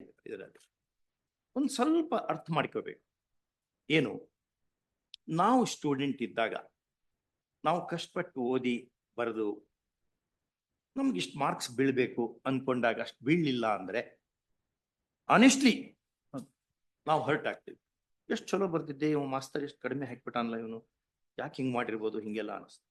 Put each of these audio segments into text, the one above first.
ಇದರಲ್ಲಿ. ಒಂದು ಸ್ವಲ್ಪ ಅರ್ಥ ಮಾಡ್ಕೋಬೇಕು. ಏನು? ನಾವು ಸ್ಟೂಡೆಂಟ್ ಇದ್ದಾಗ ನಾವು ಕಷ್ಟಪಟ್ಟು ಓದಿ ಬರೆದು ನಮ್ಗೆ ಇಷ್ಟು ಮಾರ್ಕ್ಸ್ ಬೀಳ್ಬೇಕು ಅನ್ಕೊಂಡಾಗ ಅಷ್ಟು ಬೀಳಲಿಲ್ಲ ಅಂದ್ರೆ ಆನೆಸ್ಟ್ಲಿ ನಾವು ಹರ್ಟ್ ಆಗ್ತೀವಿ. ಎಷ್ಟು ಚಲೋ ಬರ್ತಿದ್ದೆ ಇವ್ ಮಾಸ್ತರ್ ಎಷ್ಟು ಕಡಿಮೆ ಹಾಕ್ಬಿಟ್ಟಾನಲ್ಲ ಇವನು. ಯಾಕೆ ಹಿಂಗ್ ಮಾಡಿರ್ಬೋದು ಹಿಂಗೆಲ್ಲ ಅನಿಸ್ತು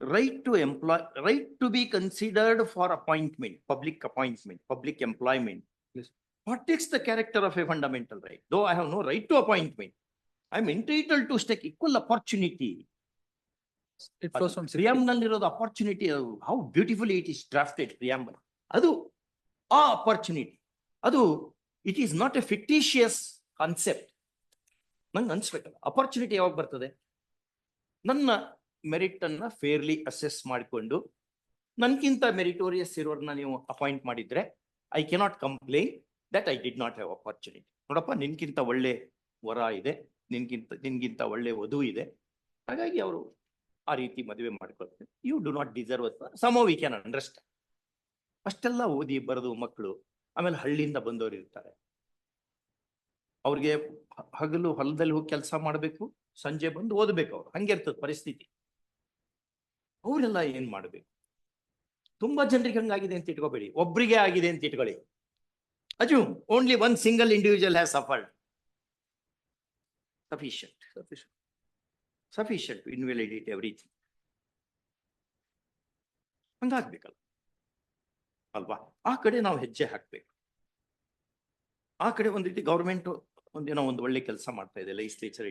right to employ right to be considered for appointment public appointment public employment Yes. What takes the character of a fundamental right though I have no right to appointment I am entitle to stake equal opportunity It flows from preamble ನಲ್ಲಿರೋದು opportunity how beautifully it is drafted preamble ಅದು ಆ opportunity ಅದು it is not a fictitious concept ನಂಗೆ ಅನ್ಸ್ಬೇಕಲ್ಲ opportunity ಯಾವಾಗ ಬರ್ತದೆ. ನನ್ನ merit ಅನ್ನ fairly assess ಮಾಡಿಕೊಂಡು ನನ್ಗಿಂತ ಮೆರಿಟೋರಿಯಸ್ ಇರೋರ್ನ ನೀವು ಅಪಾಯಿಂಟ್ ಮಾಡಿದ್ರೆ I cannot complain that I did not have opportunity ನೋಡಪ್ಪ ನಿನ್ಗಿಂತ ಒಳ್ಳೆ ವರ ಇದೆ ನಿನ್ಗಿಂತ ನಿನ್ಗಿಂತ ಒಳ್ಳೆ ವಧು ಇದೆ. ಹಾಗಾಗಿ ಅವರು ಆ ರೀತಿ ಮದುವೆ ಮಾಡ್ಕೊಳ್ತಾರೆ. ಯು ಡು ನಾಟ್ ಡಿಸರ್ವ್ ಸಮೋ ವಿ ಕ್ಯಾನ್ ಅಂಡರ್ಸ್ಟ್ಯಾಂಡ್ ಅಷ್ಟೆಲ್ಲ ಓದಿ ಬರೆದು ಮಕ್ಕಳು, ಆಮೇಲೆ ಹಳ್ಳಿಯಿಂದ ಬಂದವರು ಇರ್ತಾರೆ. ಅವ್ರಿಗೆ ಹಗಲು ಹೊಲದಲ್ಲಿ ಹೋಗಿ ಕೆಲಸ ಮಾಡಬೇಕು, ಸಂಜೆ ಬಂದು ಓದಬೇಕು ಅವ್ರು. ಹಂಗೆ ಇರ್ತದೆ ಪರಿಸ್ಥಿತಿ. ಅವರೆಲ್ಲ ಏನ್ ಮಾಡಬೇಕು? ತುಂಬಾ ಜನರಿಗೆ ಹಂಗಾಗಿದೆ ಅಂತ ಇಟ್ಕೋಬೇಡಿ. ಒಬ್ರಿಗೆ ಆಗಿದೆ ಅಂತ ಇಟ್ಕೊಳ್ಳಿ. As only one single individual has suffered sufficient Sufficient. Sufficient to everything ಹಂಗಾಗ್ಬೇಕಲ್ಲ. ಅಲ್ವಾ? ಆ ಕಡೆ ನಾವು ಹೆಜ್ಜೆ ಹಾಕ್ಬೇಕು. ಆ ಕಡೆ ಒಂದು ರೀತಿ ಗೌರ್ಮೆಂಟ್ ಒಂದೇನೋ ಒಂದು ಒಳ್ಳೆ ಕೆಲಸ ಮಾಡ್ತಾ ಇದೆ ಲೆಜಿಸ್ಲೇಚರ್